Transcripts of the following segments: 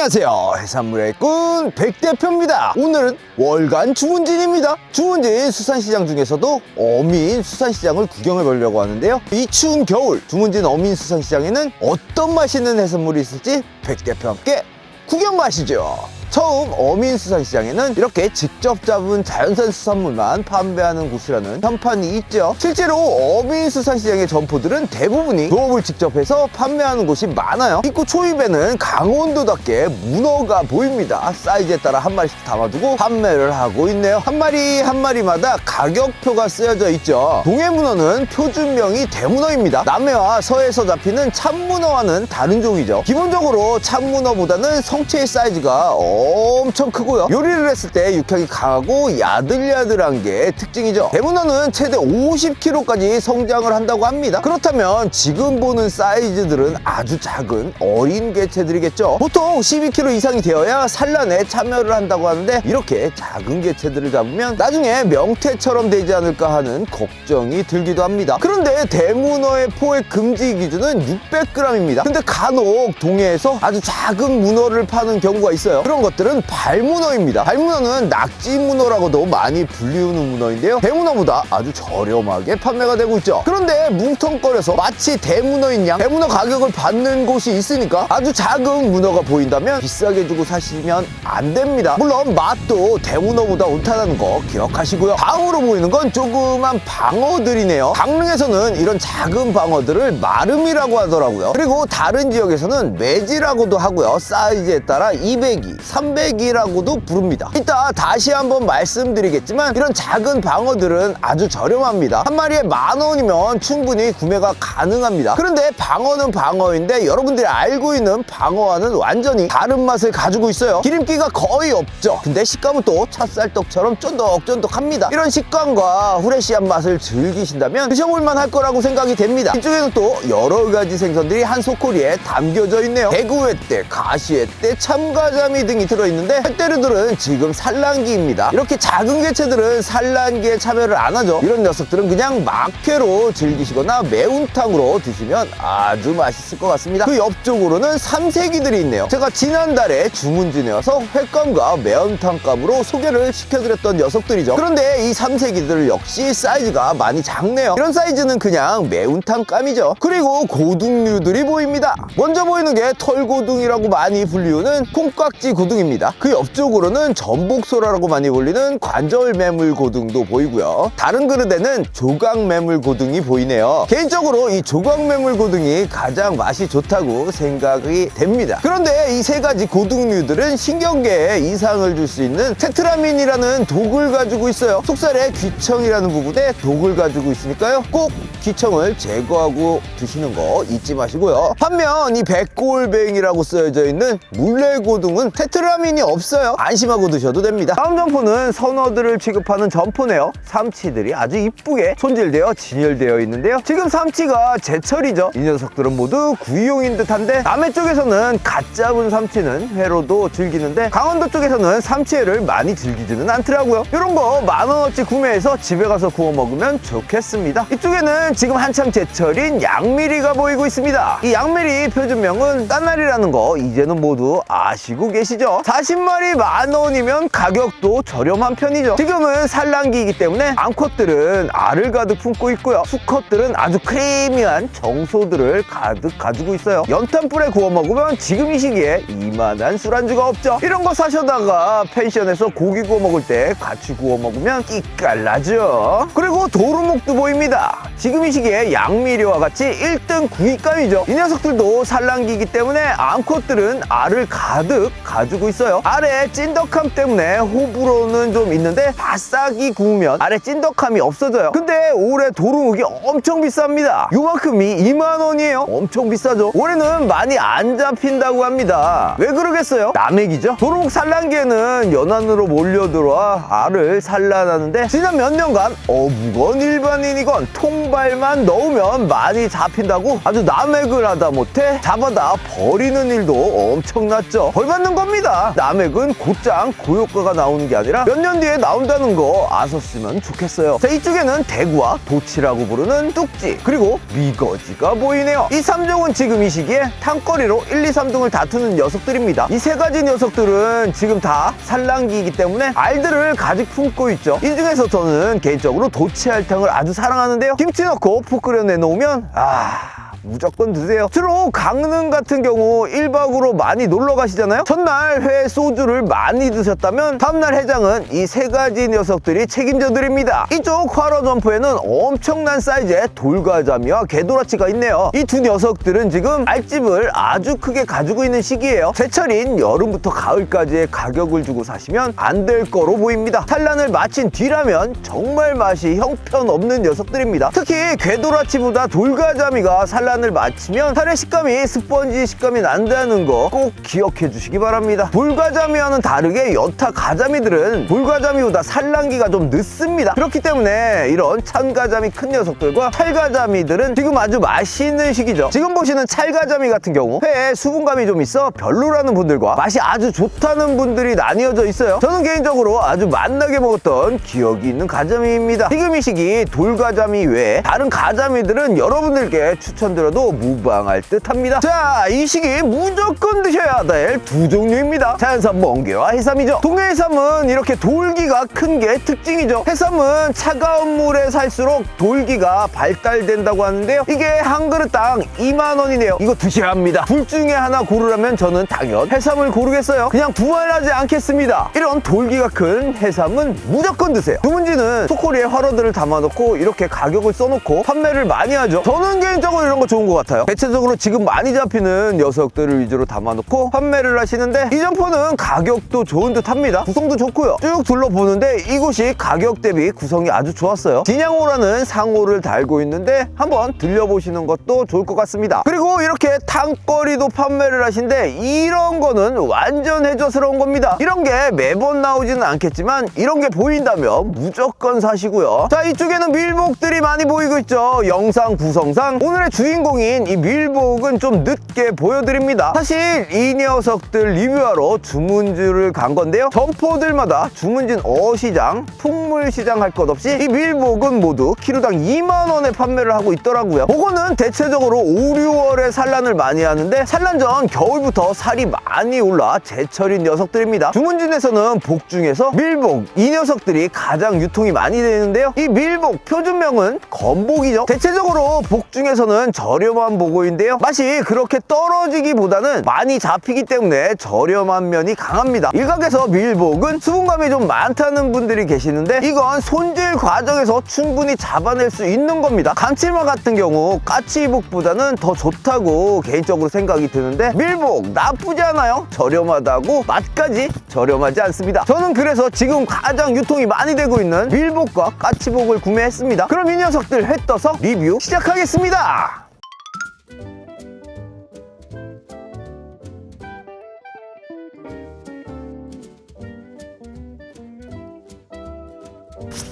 안녕하세요. 해산물의 꾼 백대표입니다. 오늘은 월간 주문진입니다. 주문진 수산시장 중에서도 어민 수산시장을 구경해 보려고 하는데요. 이 추운 겨울 주문진 어민 수산시장에는 어떤 맛있는 해산물이 있을지 백대표와 함께 구경 가시죠 처음 어민수산시장에는 이렇게 직접 잡은 자연산 수산물만 판매하는 곳이라는 현판이 있죠. 실제로 어민수산시장의 점포들은 대부분이 조업을 직접 해서 판매하는 곳이 많아요. 입구 초입에는 강원도답게 문어가 보입니다. 사이즈에 따라 한 마리씩 담아두고 판매를 하고 있네요. 한 마리 한 마리마다 가격표가 쓰여져 있죠. 동해문어는 표준명이 대문어입니다. 남해와 서해에서 잡히는 참문어와는 다른 종이죠. 기본적으로 참문어보다는 성체의 사이즈가 엄청 크고요. 요리를 했을 때 육향이 강하고 야들야들한 게 특징이죠. 대문어는 최대 50kg까지 성장을 한다고 합니다. 그렇다면 지금 보는 사이즈들은 아주 작은 어린 개체들이겠죠. 보통 12kg 이상이 되어야 산란에 참여를 한다고 하는데 이렇게 작은 개체들을 잡으면 나중에 명태처럼 되지 않을까 하는 걱정이 들기도 합니다. 그런데 대문어의 포획 금지 기준은 600g입니다. 근데 간혹 동해에서 아주 작은 문어를 파는 경우가 있어요. 그런 것 들은 발문어입니다. 발문어는 낙지문어라고도 많이 불리우는 문어인데요. 대문어보다 아주 저렴하게 판매가 되고 있죠. 그런데 뭉텅거려서 마치 대문어인 양 대문어 가격을 받는 곳이 있으니까 아주 작은 문어가 보인다면 비싸게 주고 사시면 안 됩니다. 물론 맛도 대문어보다 온타다는 거 기억하시고요. 다음으로 보이는 건 조그만 방어들이네요. 강릉에서는 이런 작은 방어들을 마름이라고 하더라고요. 그리고 다른 지역에서는 매지라고도 하고요. 사이즈에 따라 200이, 300이라고도 부릅니다. 이따 다시 한번 말씀드리겠지만 이런 작은 방어들은 아주 저렴합니다. 한 마리에 만 원이면 충분히 구매가 가능합니다. 그런데 방어는 방어인데 여러분들이 알고 있는 방어와는 완전히 다른 맛을 가지고 있어요. 기름기가 거의 없죠. 근데 식감은 또 찹쌀떡처럼 쫀득쫀득합니다. 이런 식감과 후레쉬한 맛을 즐기신다면 드셔볼만 할 거라고 생각이 됩니다. 이쪽에는 또 여러 가지 생선들이 한 소코리에 담겨져 있네요. 대구회대, 가시회대, 참가자미 등이 들어있는데 햇대류들은 지금 산란기입니다. 이렇게 작은 개체들은 산란기에 참여를 안 하죠. 이런 녀석들은 그냥 막회로 즐기시거나 매운탕으로 드시면 아주 맛있을 것 같습니다. 그 옆쪽으로는 삼색이들이 있네요. 제가 지난달에 주문진에 와서 횟감과 매운탕감으로 소개를 시켜드렸던 녀석들이죠. 그런데 이 삼색이들 역시 사이즈가 많이 작네요. 이런 사이즈는 그냥 매운탕감이죠. 그리고 고등류들이 보입니다. 먼저 보이는 게 털고등이라고 많이 불리우는 콩깍지 고 등입니다. 그 옆쪽으로는 전복소라라고 많이 불리는 관절 매물 고등도 보이고요. 다른 그릇에는 조각 매물 고등이 보이네요. 개인적으로 이 조각 매물 고등이 가장 맛이 좋다고 생각이 됩니다. 그런데 이 세 가지 고등류들은 신경계에 이상을 줄 수 있는 테트라민이라는 독을 가지고 있어요. 속살에 귀청이라는 부분에 독을 가지고 있으니까요. 꼭 귀청을 제거하고 드시는 거 잊지 마시고요. 반면 이 백골뱅이라고 쓰여져 있는 물레고등은 테트라 민이 없어요. 안심하고 드셔도 됩니다. 다음 점포는 선어들을 취급하는 점포네요. 삼치들이 아주 이쁘게 손질되어 진열되어 있는데요. 지금 삼치가 제철이죠. 이 녀석들은 모두 구이용인 듯한데 남해 쪽에서는 갓 잡은 삼치는 회로도 즐기는데 강원도 쪽에서는 삼치회를 많이 즐기지는 않더라고요. 이런 거 만 원어치 구매해서 집에 가서 구워 먹으면 좋겠습니다. 이쪽에는 지금 한참 제철인 양미리가 보이고 있습니다. 이 양미리 표준명은 까나리라는 거 이제는 모두 아시고 계시죠? 40마리 만 원이면 가격도 저렴한 편이죠. 지금은 산란기이기 때문에 암컷들은 알을 가득 품고 있고요. 수컷들은 아주 크리미한 정소들을 가득 가지고 있어요. 연탄불에 구워 먹으면 지금 이 시기에 이만한 술안주가 없죠. 이런 거 사셔다가 펜션에서 고기 구워 먹을 때 같이 구워 먹으면 끼깔나죠. 그리고 도루묵도 보입니다. 지금 이 시기에 양미리와 같이 1등 구이감이죠. 이 녀석들도 산란기이기 때문에 암컷들은 알을 가득 가지고 있어요. 알의 찐덕함 때문에 호불호는 좀 있는데 바싹이 구우면 알의 찐덕함이 없어져요. 근데 올해 도루묵이 엄청 비쌉니다. 요만큼이 2만 원이에요. 엄청 비싸죠. 올해는 많이 안 잡힌다고 합니다. 왜 그러겠어요? 남획이죠. 도루묵 산란기에는 연안으로 몰려들어와 알을 산란하는데 지난 몇 년간 어묵건 일반인이건 통발만 넣으면 많이 잡힌다고 아주 남획을 하다 못해 잡아다 버리는 일도 엄청났죠. 벌 받는 겁니다. 그러니까 남획은 곧장 고효과가 나오는 게 아니라 몇 년 뒤에 나온다는 거 아셨으면 좋겠어요. 자, 이쪽에는 대구와 도치라고 부르는 뚝지, 그리고 미거지가 보이네요. 이 3종은 지금 이 시기에 탕거리로 1, 2, 3등을 다투는 녀석들입니다. 이 세 가지 녀석들은 지금 다 산란기이기 때문에 알들을 가득 품고 있죠. 이 중에서 저는 개인적으로 도치알탕을 아주 사랑하는데요. 김치 넣고 푹 끓여 내놓으면 아... 무조건 드세요. 주로 강릉 같은 경우 1박으로 많이 놀러 가시잖아요. 전날 회 소주를 많이 드셨다면 다음날 해장은 이 세 가지 녀석들이 책임져 드립니다. 이쪽 화로 점포에는 엄청난 사이즈의 돌가자미와 개도라치가 있네요. 이 두 녀석들은 지금 알집을 아주 크게 가지고 있는 시기예요. 제철인 여름부터 가을까지의 가격을 주고 사시면 안 될 거로 보입니다. 산란을 마친 뒤라면 정말 맛이 형편없는 녀석들입니다. 특히 개도라치보다 돌가자미가 산란 을 마치면 살의 식감이 스펀지 식감이 난다는 거 꼭 기억해 주시기 바랍니다. 돌가자미와는 다르게 여타 가자미들은 돌가자미보다 산란기가 좀 늦습니다. 그렇기 때문에 이런 참가자미 큰 녀석들과 찰가자미들은 지금 아주 맛있는 시기죠. 지금 보시는 찰가자미 같은 경우 회에 수분감이 좀 있어 별로라는 분들과 맛이 아주 좋다는 분들이 나뉘어져 있어요. 저는 개인적으로 아주 맛나게 먹었던 기억이 있는 가자미입니다. 지금 이 시기 돌가자미 외에 다른 가자미들은 여러분들께 추천드 려도 무방할 듯합니다. 자, 이 시기 무조건 드셔야 될 두 종류입니다. 자연산 멍게와 해삼이죠. 동해 해삼은 이렇게 돌기가 큰 게 특징이죠. 해삼은 차가운 물에 살수록 돌기가 발달된다고 하는데요. 이게 한 그릇당 2만 원이네요. 이거 드셔야 합니다. 둘 중에 하나 고르라면 저는 당연 해삼을 고르겠어요. 그냥 두말하지 않겠습니다. 이런 돌기가 큰 해삼은 무조건 드세요. 주문지는 소코리에 화로들을 담아놓고 이렇게 가격을 써놓고 판매를 많이 하죠. 저는 개인적으로 이런 거 좋은 것 같아요. 대체적으로 지금 많이 잡히는 녀석들을 위주로 담아놓고 판매를 하시는데 이 점포는 가격도 좋은 듯 합니다. 구성도 좋고요. 쭉 둘러보는데 이곳이 가격 대비 구성이 아주 좋았어요. 진양호라는 상호를 달고 있는데 한번 들려보시는 것도 좋을 것 같습니다. 그리고 이렇게 탕거리도 판매를 하신데 이런 거는 완전 해저스러운 겁니다. 이런 게 매번 나오지는 않겠지만 이런 게 보인다면 무조건 사시고요. 자 이쪽에는 밀복들이 많이 보이고 있죠. 영상 구성상 오늘의 주인 공인 이 밀복은 좀 늦게 보여드립니다. 사실 이 녀석들 리뷰하러 주문지를 간 건데요. 점포들마다 주문진 어시장, 풍물시장 할 것 없이 이 밀복은 모두 키로당 2만 원에 판매를 하고 있더라고요. 그거는 대체적으로 5, 6월에 산란을 많이 하는데 산란 전 겨울부터 살이 많이 올라 제철인 녀석들입니다. 주문진에서는 복 중에서 밀복 이 녀석들이 가장 유통이 많이 되는데요. 이 밀복 표준명은 건복이죠. 대체적으로 복 중에서는 저 렴한 보고인데요. 맛이 그렇게 떨어지기보다는 많이 잡히기 때문에 저렴한 면이 강합니다. 일각에서 밀복은 수분감이 좀 많다는 분들이 계시는데 이건 손질 과정에서 충분히 잡아낼 수 있는 겁니다. 감칠맛 같은 경우 까치복보다는 더 좋다고 개인적으로 생각이 드는데 밀복 나쁘지 않아요. 저렴하다고 맛까지 저렴하지 않습니다. 저는 그래서 지금 가장 유통이 많이 되고 있는 밀복과 까치복을 구매했습니다. 그럼 이 녀석들 회 떠서 리뷰 시작하겠습니다.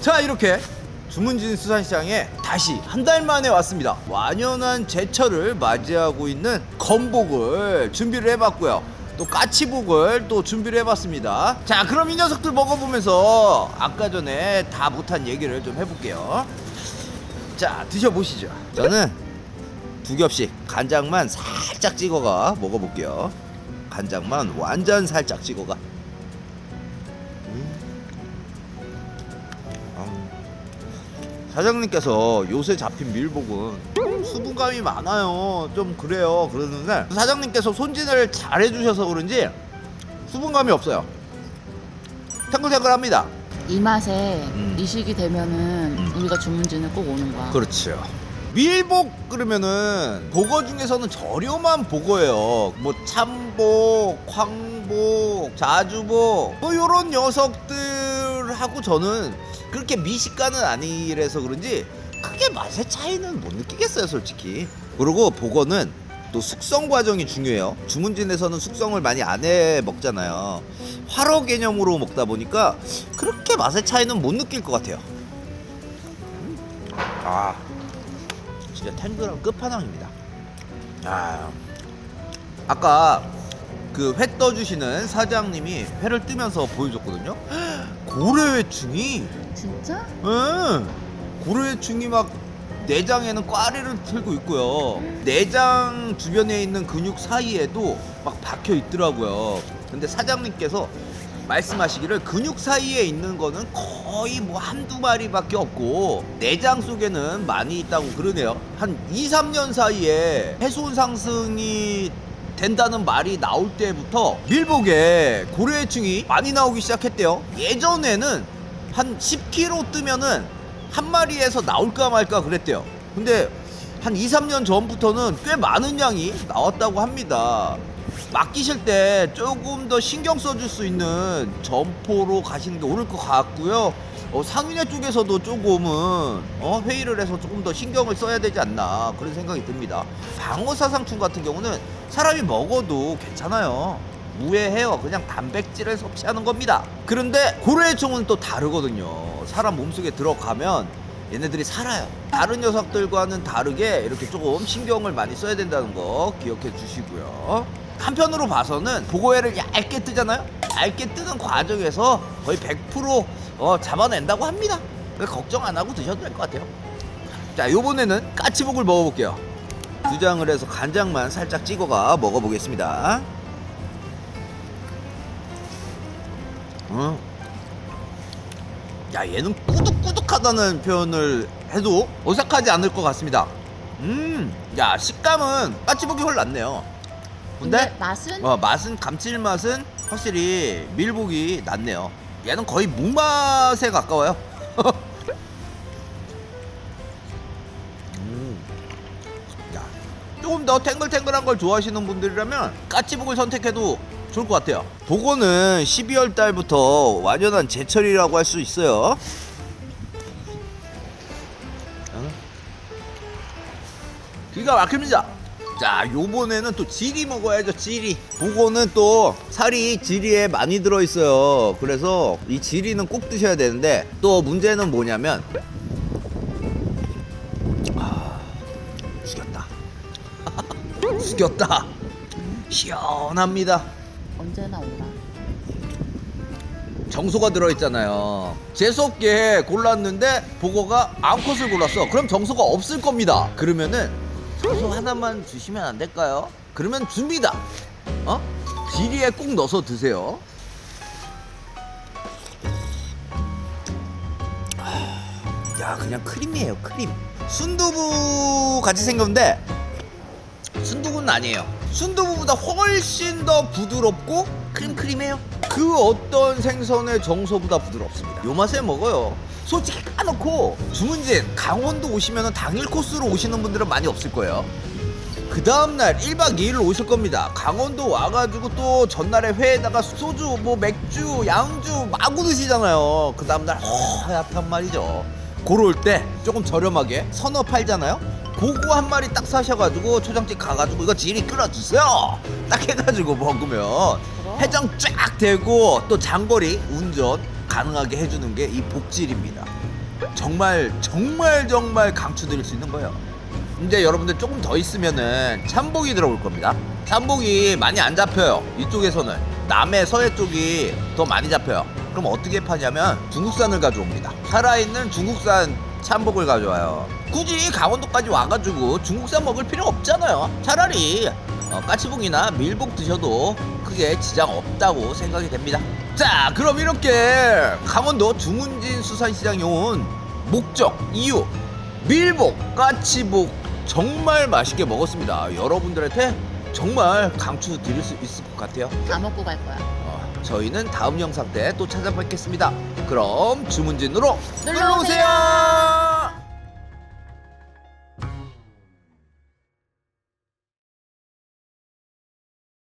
자 이렇게 주문진 수산시장에 다시 한 달 만에 왔습니다. 완연한 제철을 맞이하고 있는 건복을 준비를 해봤고요. 또 까치복을 또 준비를 해봤습니다. 자 그럼 이 녀석들 먹어보면서 아까 전에 다 못한 얘기를 좀 해볼게요. 자 드셔보시죠. 저는 두 겹씩 간장만 살짝 찍어가 먹어볼게요. 간장만 완전 살짝 찍어가 사장님께서 요새 잡힌 밀복은 좀 수분감이 많아요. 좀 그래요. 그러는데 사장님께서 손질을 잘 해주셔서 그런지 수분감이 없어요. 탱글탱글합니다. 이 맛에 음. 이 시기 되면은 우리가 주문지는 꼭 오는 거야. 그렇죠. 밀복 그러면은 복어 중에서는 저렴한 복어예요. 뭐 참복, 황복, 자주복 뭐 요런 녀석들 하고 저는 그렇게 미식가는 아니라서 그런지 크게 맛의 차이는 못 느끼겠어요, 솔직히. 그리고 복어는 또 숙성 과정이 중요해요. 주문진에서는 숙성을 많이 안 해 먹잖아요. 화로 개념으로 먹다 보니까 그렇게 맛의 차이는 못 느낄 것 같아요. 아. 진짜 탱글한 끝판왕입니다. 아, 아까 그 회 떠주시는 사장님이 회를 뜨면서 보여줬거든요. 고래회충이, 진짜? 응, 고래회충이 막 내장에는 꽈리를 틀고 있고요. 내장 주변에 있는 근육 사이에도 막 박혀 있더라고요. 근데 사장님께서 말씀하시기를 근육 사이에 있는 거는 거의 뭐 한두 마리밖에 없고 내장 속에는 많이 있다고 그러네요. 한 2, 3년 사이에 해손 상승이 된다는 말이 나올 때부터 밀복에 고래충이 많이 나오기 시작했대요. 예전에는 한 10kg 뜨면은 한 마리에서 나올까 말까 그랬대요. 근데 한 2, 3년 전부터는 꽤 많은 양이 나왔다고 합니다. 맡기실 때 조금 더 신경 써줄 수 있는 점포로 가시는 게 옳을 것 같고요. 어, 상인회 쪽에서도 조금은 어, 회의를 해서 조금 더 신경을 써야 되지 않나 그런 생각이 듭니다. 방어사상충 같은 경우는 사람이 먹어도 괜찮아요. 무해해요. 그냥 단백질을 섭취하는 겁니다. 그런데 고래총은 또 다르거든요. 사람 몸속에 들어가면 얘네들이 살아요. 다른 녀석들과는 다르게 이렇게 조금 신경을 많이 써야 된다는 거 기억해 주시고요. 한편으로 봐서는 보고회를 얇게 뜨잖아요. 얇게 뜨는 과정에서 거의 100% 어, 잡아낸다고 합니다. 그래서 걱정 안 하고 드셔도 될 것 같아요. 자, 이번에는 까치복을 먹어볼게요. 두 장을 해서 간장만 살짝 찍어가 먹어보겠습니다. 음. 야, 얘는 꾸덕꾸덕하다는 표현을 해도 어색하지 않을 것 같습니다. 음, 야, 식감은 까치복이 훨 낫네요. 근데, 근데, 맛은? 어, 맛은, 감칠맛은 확실히 밀복이 낫네요. 얘는 거의 무맛에 가까워요. 음. 야, 조금 더 탱글탱글한 걸 좋아하시는 분들이라면 까치복을 선택해도 좋을 것 같아요. 보고는 12월 달부터 완연한 제철이라고 할 수 있어요. 어? 기가 막힙니다. 자, 요번에는 또 지리 먹어야죠, 지리. 보고는 또 살이 지리에 많이 들어있어요. 그래서 이 지리는 꼭 드셔야 되는데 또 문제는 뭐냐면 아, 죽였다. 죽였다. 시원합니다. 언제나 오나? 정소가 들어있잖아요. 재수없게 골랐는데 보고가 암컷을 골랐어. 그럼 정소가 없을 겁니다. 그러면은 정소 하나만 주시면 안 될까요? 그러면 줍니다. 어? 지리에 꼭 넣어서 드세요. 아, 야 그냥 크림이에요 크림. 순두부 같이 생겼는데 순두부는 아니에요. 순두부보다 훨씬 더 부드럽고 크림크림해요. 그 어떤 생선의 정서보다 부드럽습니다. 요 맛에 먹어요. 솔직히 까놓고 주문진 강원도 오시면 당일 코스로 오시는 분들은 많이 없을 거예요. 그 다음날 1박 2일로 오실 겁니다. 강원도 와가지고 또 전날에 회에다가 소주, 뭐 맥주, 양주 마구 드시잖아요. 그 다음날 허약한 말이죠. 그럴 때 조금 저렴하게 선어 팔잖아요. 그거 한 마리 딱 사셔가지고 초장집 가가지고 이거 지리 끓여주세요. 딱 해가지고 먹으면? 해장 쫙 되고 또 장거리 운전 가능하게 해주는 게 이 복질입니다. 정말 정말 정말 강추드릴 수 있는 거예요. 이제 여러분들 조금 더 있으면은 참복이 들어올 겁니다. 참복이 많이 안 잡혀요. 이쪽에서는 남해 서해 쪽이 더 많이 잡혀요. 그럼 어떻게 파냐면 중국산을 가져옵니다. 살아있는 중국산 참복을 가져와요. 굳이 강원도까지 와가지고 중국산 먹을 필요 없잖아요. 차라리 어, 까치복이나 밀복 드셔도 크게 지장 없다고 생각이 됩니다. 자, 그럼 이렇게 강원도 중훈진 수산시장에 온 목적, 이유, 밀복, 까치복 정말 맛있게 먹었습니다. 여러분들한테 정말 강추 드릴 수 있을 것 같아요. 다 먹고 갈 거야. 어, 저희는 다음 영상 때 또 찾아뵙겠습니다. 그럼 주문진으로 놀러 오세요. 놀러오세요.